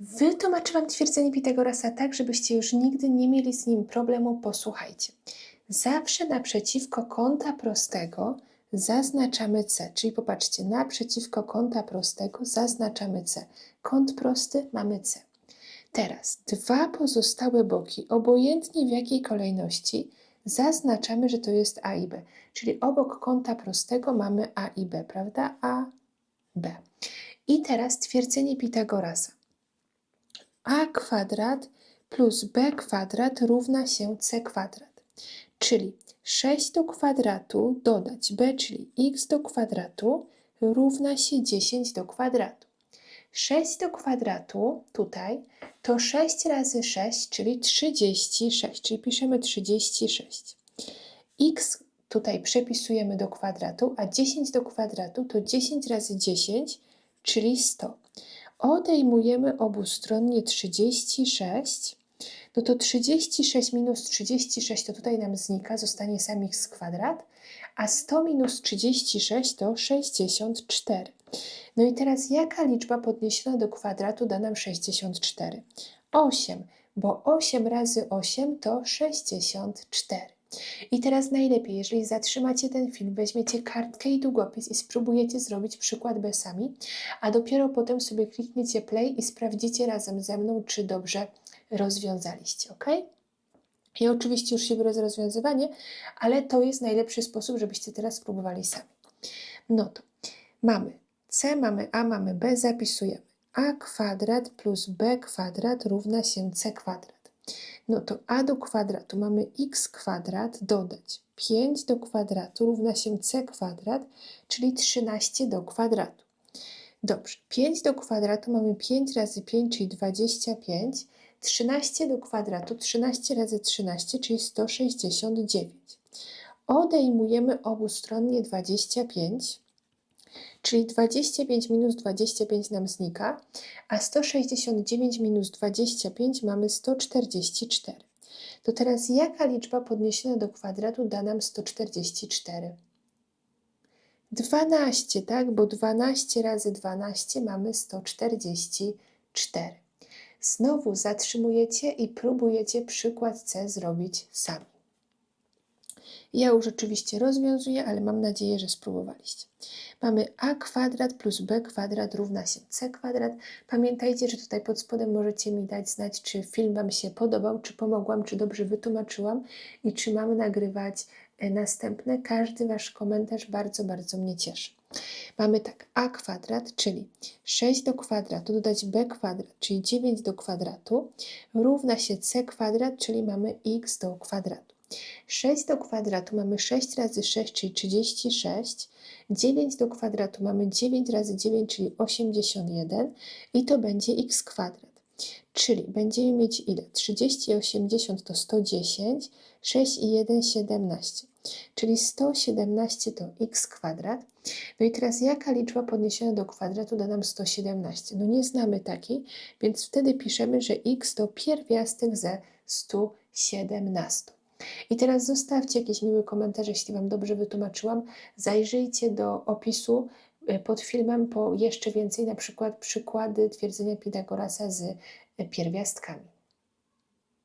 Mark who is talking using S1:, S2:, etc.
S1: Wytłumaczyłam twierdzenie Pitagorasa tak, żebyście już nigdy nie mieli z nim problemu. Posłuchajcie. Zawsze naprzeciwko kąta prostego zaznaczamy C. Czyli popatrzcie, naprzeciwko kąta prostego zaznaczamy C. Kąt prosty mamy C. Teraz dwa pozostałe boki, obojętnie w jakiej kolejności, zaznaczamy, że to jest A i B. Czyli obok kąta prostego mamy A i B, prawda? A, B. I teraz twierdzenie Pitagorasa. A kwadrat plus B kwadrat równa się C kwadrat. Czyli 6 do kwadratu dodać B, czyli x do kwadratu równa się 10 do kwadratu. 6 do kwadratu tutaj to 6 razy 6, czyli 36, czyli piszemy 36. x tutaj przepisujemy do kwadratu, a 10 do kwadratu to 10 razy 10, czyli 100. Odejmujemy obustronnie 36, no to 36 minus 36 to tutaj nam znika, zostanie sam x kwadrat, a 100 minus 36 to 64. No i teraz jaka liczba podniesiona do kwadratu da nam 64? 8, bo 8 razy 8 to 64. I teraz najlepiej, jeżeli zatrzymacie ten film, weźmiecie kartkę i długopis i spróbujecie zrobić przykład B sami, a dopiero potem sobie klikniecie play i sprawdzicie razem ze mną, czy dobrze rozwiązaliście, ok? I oczywiście już się biorę rozwiązywanie, ale to jest najlepszy sposób, żebyście teraz spróbowali sami. No to mamy C, mamy A, mamy B, zapisujemy. A kwadrat plus B kwadrat równa się C kwadrat. No to a do kwadratu mamy x kwadrat dodać 5 do kwadratu równa się c kwadrat, czyli 13 do kwadratu. Dobrze, 5 do kwadratu mamy 5 razy 5, czyli 25. 13 do kwadratu, 13 razy 13, czyli 169. Odejmujemy obustronnie 25, czyli 25 minus 25 nam znika, a 169 minus 25 mamy 144. To teraz jaka liczba podniesiona do kwadratu da nam 144? 12, tak? Bo 12 razy 12 mamy 144. Znowu zatrzymujecie i próbujecie przykład C zrobić sami. Ja już oczywiście rozwiązuję, ale mam nadzieję, że spróbowaliście. Mamy a kwadrat plus b kwadrat równa się c kwadrat. Pamiętajcie, że tutaj pod spodem możecie mi dać znać, czy film Wam się podobał, czy pomogłam, czy dobrze wytłumaczyłam i czy mamy nagrywać e, następne. Każdy Wasz komentarz bardzo, bardzo mnie cieszy. Mamy tak a kwadrat, czyli 6 do kwadratu, dodać b kwadrat, czyli 9 do kwadratu, równa się c kwadrat, czyli mamy x do kwadratu. 6 do kwadratu mamy 6 razy 6, czyli 36. 9 do kwadratu mamy 9 razy 9, czyli 81 i to będzie x kwadrat. Czyli będziemy mieć ile? 30 i 80 to 110, 6 i 1 17. Czyli 117 to x kwadrat. No i teraz jaka liczba podniesiona do kwadratu da nam 117? No nie znamy takiej, więc wtedy piszemy, że x to pierwiastek ze 117. I teraz zostawcie jakiś miły komentarz, jeśli Wam dobrze wytłumaczyłam. Zajrzyjcie do opisu e, pod filmem po jeszcze więcej, na przykład przykłady twierdzenia Pitagorasa z e, pierwiastkami.